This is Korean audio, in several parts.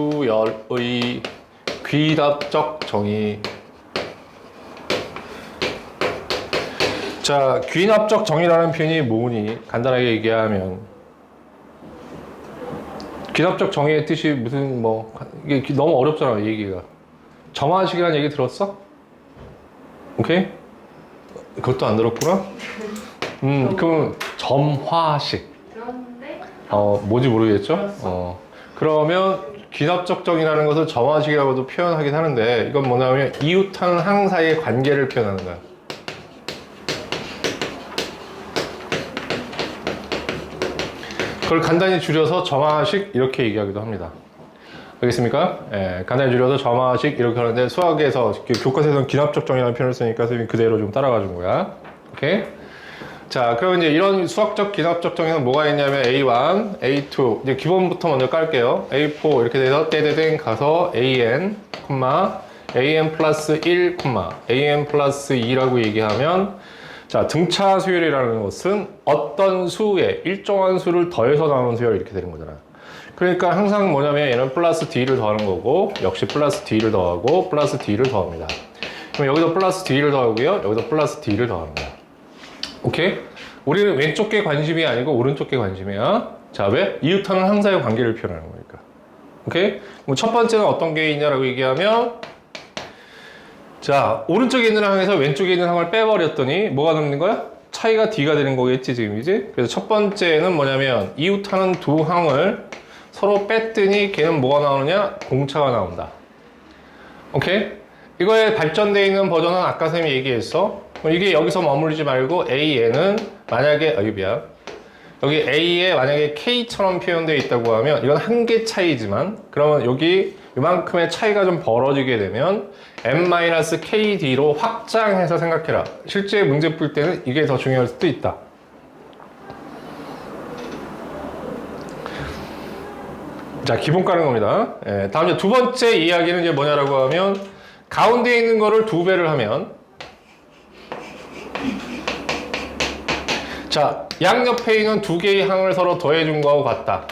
등차수열의 귀납적 정의. 자, 귀납적 정의라는 표현이 뭐니? 간단하게 얘기하면 귀납적 정의의 뜻이 무슨 뭐 이게 귀- 너무 어렵잖아 이 얘기가. 점화식이라는 얘기 들었어? 오케이? 그것도 안 들었구나. 음, 그럼 점화식. 그런데 어, 뭔지 모르겠죠? 어. 그러면 귀납적 정의라는 것을 점화식이라고도 표현하긴 하는데 이건 뭐냐면 이웃하는 항 사이의 관계를 표현하는 거야. 그걸 간단히 줄여서 점화식 이렇게 얘기하기도 합니다. 알겠습니까? 예, 간단히 줄여서 점화식 이렇게 하는데 수학에서 그 교과서에서는 귀납적 정의라는 표현을 쓰니까 선생님이 그대로 좀 따라가 준 거야. 오케이? 자, 그럼 이제 이런 수학적 기납적 정의는 뭐가 있냐면 A1, A2 이제 기본부터 먼저 깔게요. A4 이렇게 돼서 떼떼땡 가서 AN, AN 플러스 1, 콤마 AN 플러스 2라고 얘기하면 자, 등차 수열이라는 것은 어떤 수에 일정한 수를 더해서 나오는 수열 이렇게 되는 거잖아. 그러니까 항상 뭐냐면 얘는 플러스 D를 더하는 거고 역시 플러스 D를 더하고 플러스 D를 더합니다. 그럼 여기도 플러스 D를 더하고요. 여기도 플러스 D를 거야. 오케이? 우리는 왼쪽 게 관심이 아니고 오른쪽 게 관심이야. 자, 왜? 이웃하는 항사의 관계를 표현하는 거니까. 오케이? 첫 번째는 어떤 게 있냐라고 얘기하면 자, 오른쪽에 있는 항에서 왼쪽에 있는 항을 빼버렸더니 뭐가 남는 거야? 차이가 D가 되는 거겠지, 지금이지? 그래서 첫 번째는 뭐냐면 이웃하는 두 항을 서로 뺐더니 걔는 뭐가 나오느냐? 공차가 나온다. 오케이? 이거에 발전되어 있는 버전은 아까 선생님이 얘기했어. 이게 여기서 머물리지 말고 AN은 만약에, 아, 이비야. 여기 A에 만약에 K처럼 표현되어 있다고 하면 이건 한 개 차이지만 그러면 여기 이만큼의 차이가 좀 벌어지게 되면 M-KD로 확장해서 생각해라. 실제 문제 풀 때는 이게 더 중요할 수도 있다. 자, 기본 까는 겁니다. 예, 다음 이제 두 번째 이야기는 이제 뭐냐라고 하면 가운데 있는 거를 두 배를 하면 자, 양옆에 있는 두 개의 항을 서로 더해준 거하고 같다.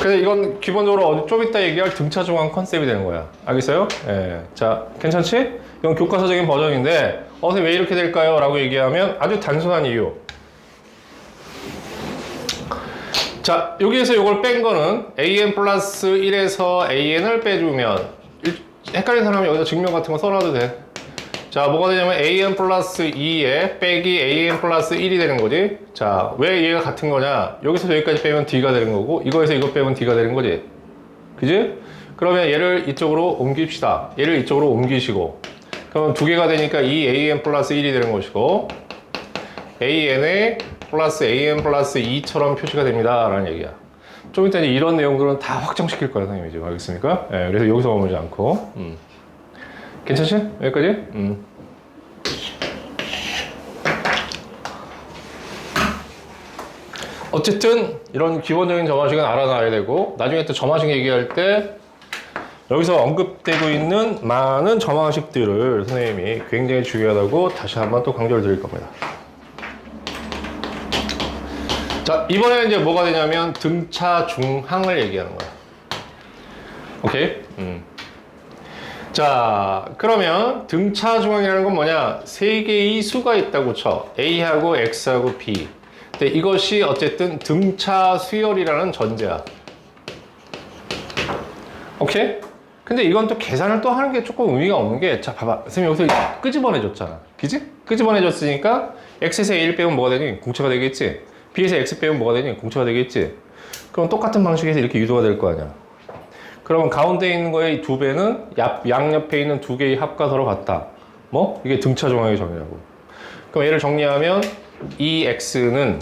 그래서 이건 기본적으로 좀 이따 얘기할 등차 중앙 컨셉이 되는 거야. 알겠어요? 예. 자, 괜찮지? 이건 교과서적인 버전인데, 어서 왜 이렇게 될까요? 라고 얘기하면 아주 단순한 이유. 자, 여기에서 이걸 뺀 거는 an 플러스 1에서 an을 빼주면, 일- 헷갈리는 사람은 여기다 증명 같은 거 써놔도 돼. 자, 뭐가 되냐면 an 플러스 2에 빼기 an 플러스 1이 되는 거지. 자, 왜 얘가 같은 거냐? 여기서 여기까지 빼면 d가 되는 거고, 이거에서 이거 빼면 d가 되는 거지. 그지? 그러면 얘를 이쪽으로 옮깁시다. 얘를 이쪽으로 옮기시고, 그럼 두 개가 되니까 이 an 플러스 1이 되는 것이고, an에 플러스 an 플러스 2처럼 표시가 됩니다. 라는 얘기야. 좀 이따 이런 내용들은 다 확정시킬 거야, 선생님이 지금. 알겠습니까? 예, 그래서 여기서 머물지 않고. 음. 괜찮지? 여기까지? 음. 어쨌든 이런 기본적인 점화식은 알아놔야 되고 나중에 또 점화식 얘기할 때 여기서 언급되고 있는 많은 점화식들을 선생님이 굉장히 중요하다고 다시 한번 또 강조를 드릴 겁니다. 자 이번에는 이제 뭐가 되냐면 등차 중항을 얘기하는 거야. 오케이? 음. 자, 그러면 등차 중앙이라는 건 뭐냐? 세 개의 수가 있다고 쳐. A하고 X하고 B. 근데 이것이 어쨌든 등차 수열이라는 전제야. 오케이? 근데 이건 또 계산을 또 하는 게 조금 의미가 없는 게, 자, 봐봐. 선생님 여기서 끄집어내줬잖아. 그지? 끄집어내줬으니까 X에서 A를 빼면 뭐가 되니? 공차가 되겠지? B에서 X 빼면 뭐가 되니? 공차가 되겠지? 그럼 똑같은 방식에서 이렇게 유도가 될 거 아니야. 그러면 가운데 있는 거의 두 배는 양, 양옆에 있는 두 개의 합과 서로 같다. 뭐? 이게 등차 중앙의 정의라고. 그럼 얘를 정리하면 이 x는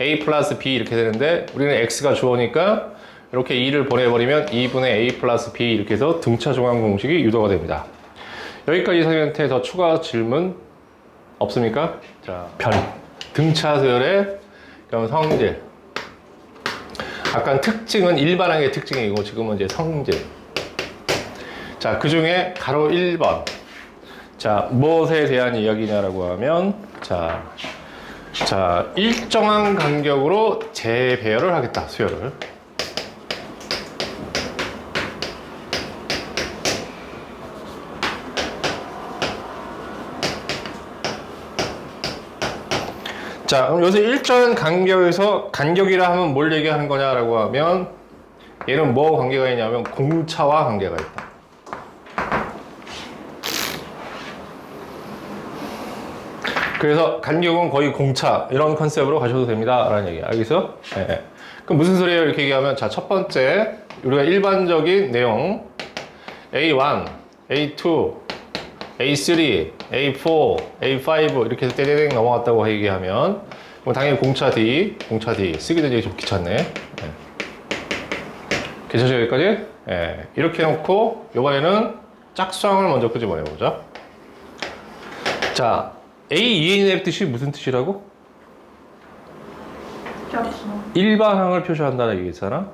a 플러스 b 이렇게 되는데 우리는 x가 주어니까 이렇게 2를 보내버리면 2분의 a 플러스 b 이렇게 해서 등차 중앙 공식이 유도가 됩니다. 여기까지 선생님한테 더 추가 질문 없습니까? 자, 별. 등차 서열의 그럼 성질. 아까 특징은 일반항의 특징이고 지금은 이제 성질. 자, 그 중에 가로 1번. 자, 무엇에 대한 이야기냐라고 하면 자, 자, 일정한 간격으로 재배열을 하겠다. 수열을. 자, 그럼 여기서 일정 간격에서 간격이라 하면 뭘 얘기하는 거냐라고 하면 얘는 뭐 관계가 있냐면 공차와 관계가 있다. 그래서 간격은 거의 공차 이런 컨셉으로 가셔도 됩니다 라는 얘기 알겠어? 예, 예. 그럼 무슨 소리예요? 이렇게 얘기하면 자 첫 번째 우리가 일반적인 내용 A1, A2, A3, A4, A5 이렇게 해서 떼떼떼 넘어갔다고 얘기하면 그럼 당연히 공차 D, 공차 D 쓰기도 이제 좀 귀찮네. 예. 괜찮죠 여기까지? 예. 이렇게 해놓고 이번에는 짝수항을 먼저 끄집어내보자. 자, A2N의 뜻이 무슨 뜻이라고? 짝수. 일반항을 표시한다는 얘기잖아.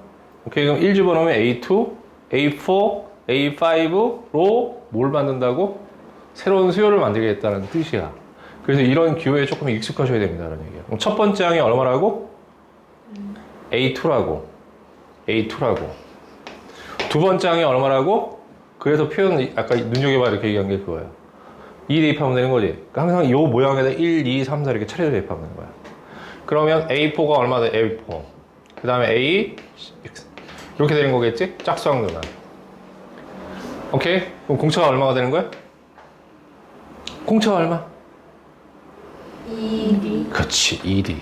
오케이, 그럼 1 집어넣으면 A2, A4, A5로 뭘 만든다고? 새로운 수요를 만들겠다는 뜻이야. 그래서 이런 기호에 조금 익숙하셔야 됩니다라는 얘기야. 그럼 첫 번째 항이 얼마라고? A2라고. A2라고. 두 번째 항이 얼마라고? 그래서 표현, 아까 눈여겨봐 이렇게 얘기한 게 그거야. 2 대입하면 되는 거지. 그러니까 항상 이 모양에다 1, 2, 3, 4 이렇게 차례 대입하면 되는 거야. 그러면 A4가 얼마다 A4. 그 다음에 A, 이렇게 되는 거겠지? 짝수항 누나. 오케이? 그럼 공차가 얼마가 되는 거야? 공차가 얼마? 2D. 그렇지, 2D.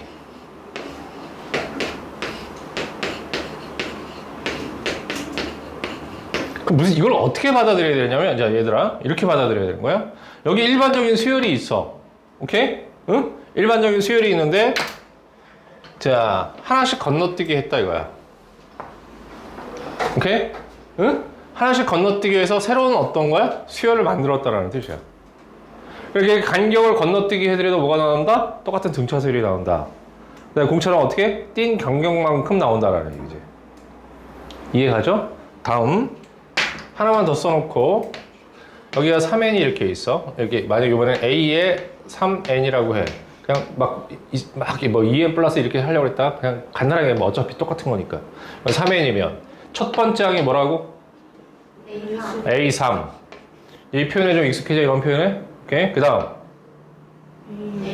그럼 무슨 이걸 어떻게 받아들여야 되냐면, 자, 얘들아, 이렇게 받아들여야 되는 거야. 여기 일반적인 수열이 있어. 오케이? 응? 일반적인 수열이 있는데, 자, 하나씩 건너뛰기 했다 이거야. 오케이? 응? 하나씩 건너뛰기 해서 새로운 어떤 거야? 수열을 만들었다라는 뜻이야. 이렇게 간격을 건너뛰기 해드려도 뭐가 나온다? 똑같은 등차 수열이 나온다. 그다음에 공차는 어떻게? 뛴 간격만큼 나온다라는 얘기지. 이해가죠? 다음 하나만 더 써놓고 여기가 3n이 이렇게 있어. 이렇게 만약 이번엔 a에 3n이라고 해. 그냥 막막뭐 2n 플러스 이렇게 하려고 했다. 그냥 간단하게 뭐 어차피 똑같은 거니까. 3n이면 첫 번째 항이 뭐라고? A3. a3. 이 표현에 좀 익숙해져 이런 표현에. 오케이. 그 다음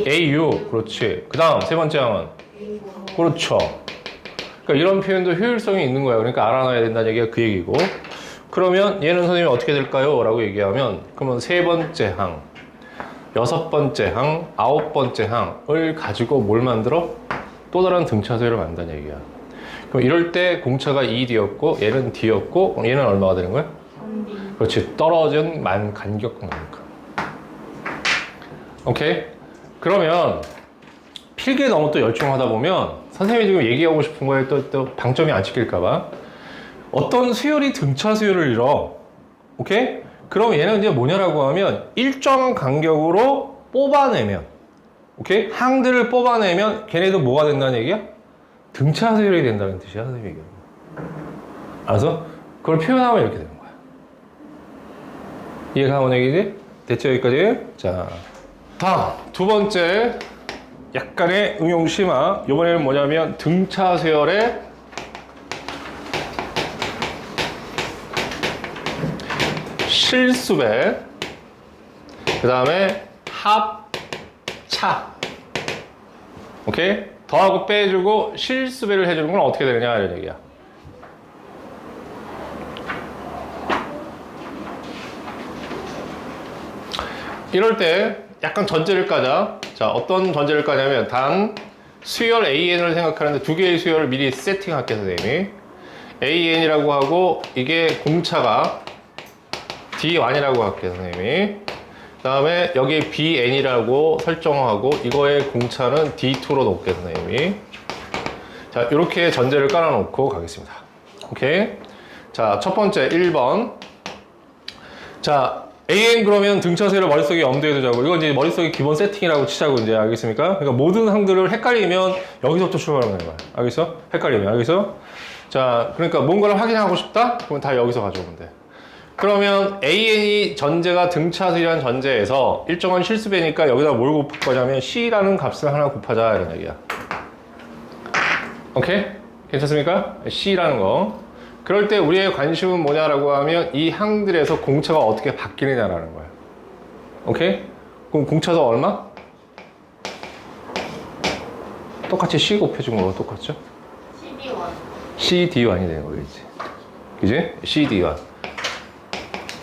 AU 그렇지. 그 다음 세 번째 항은 A4. 그렇죠. 그러니까 이런 표현도 효율성이 있는 거예요. 그러니까 알아놔야 된다는 얘기가 그 얘기고. 그러면 얘는 선생님이 어떻게 될까요? 라고 얘기하면 그러면 세 번째 항, 여섯 번째 항, 아홉 번째 항을 가지고 뭘 만들어? 또 다른 등차수를 만든다는 얘기야. 그럼 이럴 때 공차가 2D였고 얘는 D였고 얘는 얼마가 되는 거야? 3D. 그렇지. 떨어진 만 간격 만큼. 오케이? 그러면 필기에 너무 또 열중하다 보면 선생님이 지금 얘기하고 싶은 거에 또, 또 방점이 안 찍힐까봐 어떤 수열이 등차 수열을 잃어. 오케이? 그럼 얘는 이제 뭐냐라고 하면 일정 간격으로 뽑아내면 오케이? 항들을 뽑아내면 걔네도 뭐가 된다는 얘기야? 등차 수열이 된다는 뜻이야 선생님이 얘기하는 거. 알아서? 그걸 표현하면 이렇게 되는 거야. 이해가 오는 얘기지? 됐죠 여기까지? 자 다음. 두 번째 약간의 응용 심화 이번에는 뭐냐면 등차 세열의 실수배 그 다음에 합차. 오케이? 더하고 빼주고 실수배를 해주는 건 어떻게 되느냐 이런 얘기야. 이럴 때 약간 전제를 까자. 자, 어떤 전제를 까냐면 단 수열 AN을 생각하는데 두 개의 수열을 미리 세팅할게 선생님이. AN이라고 하고 이게 공차가 D1이라고 할게 선생님이. 그 다음에 여기 BN이라고 설정하고 이거의 공차는 D2로 놓을게 선생님이. 자, 이렇게 전제를 깔아놓고 가겠습니다. 오케이. 자, 첫 번째 1번. 자, AN 그러면 등차세를 머릿속에 염두에 두자고. 이건 이제 머릿속에 기본 세팅이라고 치자고 이제 알겠습니까? 그러니까 모든 항들을 헷갈리면 여기서부터 출발하는 거야. 알겠어? 헷갈리면. 알겠어? 자, 그러니까 뭔가를 확인하고 싶다? 그러면 다 여기서 가져오면 돼. 그러면 AN이 전제가 등차수라는 전제에서 일정한 실수배니까 여기다 뭘 거냐면 C라는 값을 하나 곱하자 이런 얘기야. 오케이? 괜찮습니까? C라는 거. 그럴 때 우리의 관심은 뭐냐라고 하면 이 항들에서 공차가 어떻게 바뀌느냐라는 거야. 오케이? 그럼 공차도 얼마? 똑같이 C 곱해준 거랑 똑같죠? CD1 CD1이 되는 거겠지. 그지? CD1.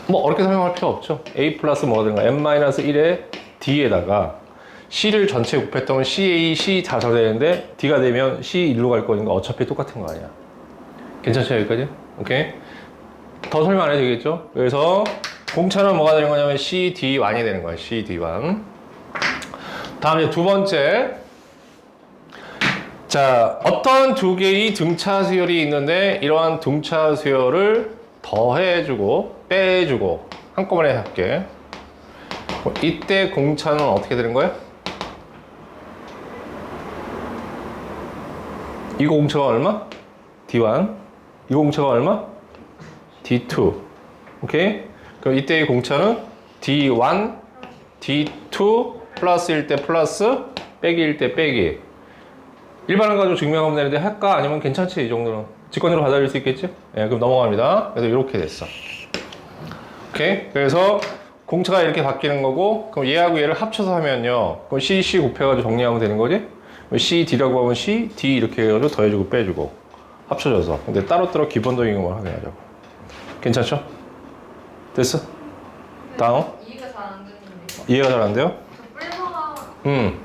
뭐 어렵게 설명할 필요 없죠. A 플러스 뭐가 거야? n-1의 D에다가 C를 전체 곱했던 CA, C 다 되는데 D가 되면 C1로 갈 거니까 어차피 똑같은 거 아니야. 괜찮죠 여기까지? 오케이. 더 설명 안 해도 되겠죠? 그래서 공차는 뭐가 되는 거냐면 CD1이 되는 거야. CD1. 다음 이제 두 번째. 자, 어떤 두 개의 등차 수열이 있는데 이러한 등차 수열을 더해주고 빼주고 한꺼번에 할게. 뭐 이때 공차는 어떻게 되는 거야? 이거 공차가 얼마? D1. 이거 공차가 얼마? D2. 오케이? 그럼 이때의 공차는 D1, D2 플러스일 때 플러스, 빼기일 때 빼기. 일반을 가지고 증명하면 되는데 할까? 아니면 괜찮지? 이 정도는. 직권으로 받아들일 수 있겠지? 예, 그럼 넘어갑니다. 그래서 이렇게 됐어. 오케이? 그래서 공차가 이렇게 바뀌는 거고, 그럼 얘하고 얘를 합쳐서 하면요. 그럼 C, C 곱해가지고 정리하면 되는 거지? C, D라고 하면 C, D 이렇게 해가지고 더해주고 빼주고. 합쳐져서. 근데 따로따로 기본적인 것만 확인하자고. 괜찮죠? 됐어? 다음. 이해가 잘 안 되는데 이해가 잘 안 돼요? 저 뿔마가 음.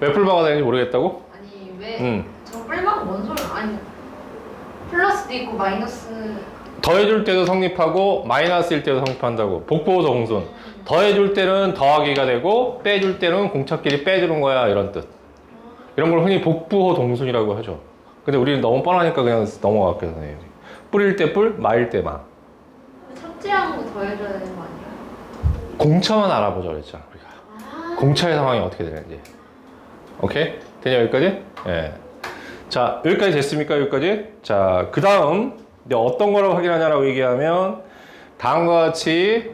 왜 풀바가 되는지 모르겠다고? 아니 왜 음. 저 뿔마가 뭔 소리 아니 플러스도 있고 마이너스 더해줄 때도 성립하고 마이너스일 때도 성립한다고 복부 동순 더해줄 때는 더하기가 되고 빼줄 때는 공차끼리 빼주는 거야 이런 뜻 이런 걸 흔히 복부호 동순이라고 하죠 근데 우리는 너무 뻔하니까 그냥 선생님 뿌릴 때 뿔, 마일 때 마. 삭제한 거 더해줘야 되는 거 아니에요? 공차만 알아보자 그랬잖아 우리가 공차의 상황이 어떻게 되는지 오케이? 되냐 여기까지? 예. 자 여기까지 됐습니까 여기까지? 자그 다음 이제 어떤 거를 확인하냐라고 얘기하면 다음과 같이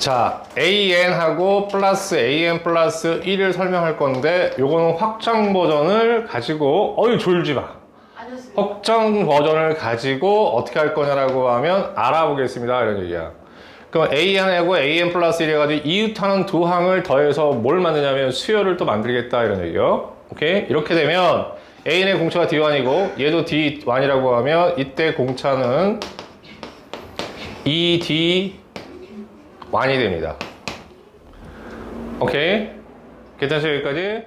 자 AN하고 플러스 AN 플러스 1을 설명할 건데 요거는 확장 버전을 가지고 어이 졸지 마 확정 버전을 가지고 어떻게 할 거냐라고 하면 알아보겠습니다. 이런 얘기야. 그럼 AN하고 AN 플러스 1 해가지고 이웃하는 두 항을 더해서 뭘 만드냐면 수열을 또 만들겠다. 이런 얘기요. 오케이? 이렇게 되면 AN의 공차가 D1이고 얘도 D1이라고 하면 이때 공차는 ED1이 됩니다. 오케이? 괜찮죠? 여기까지?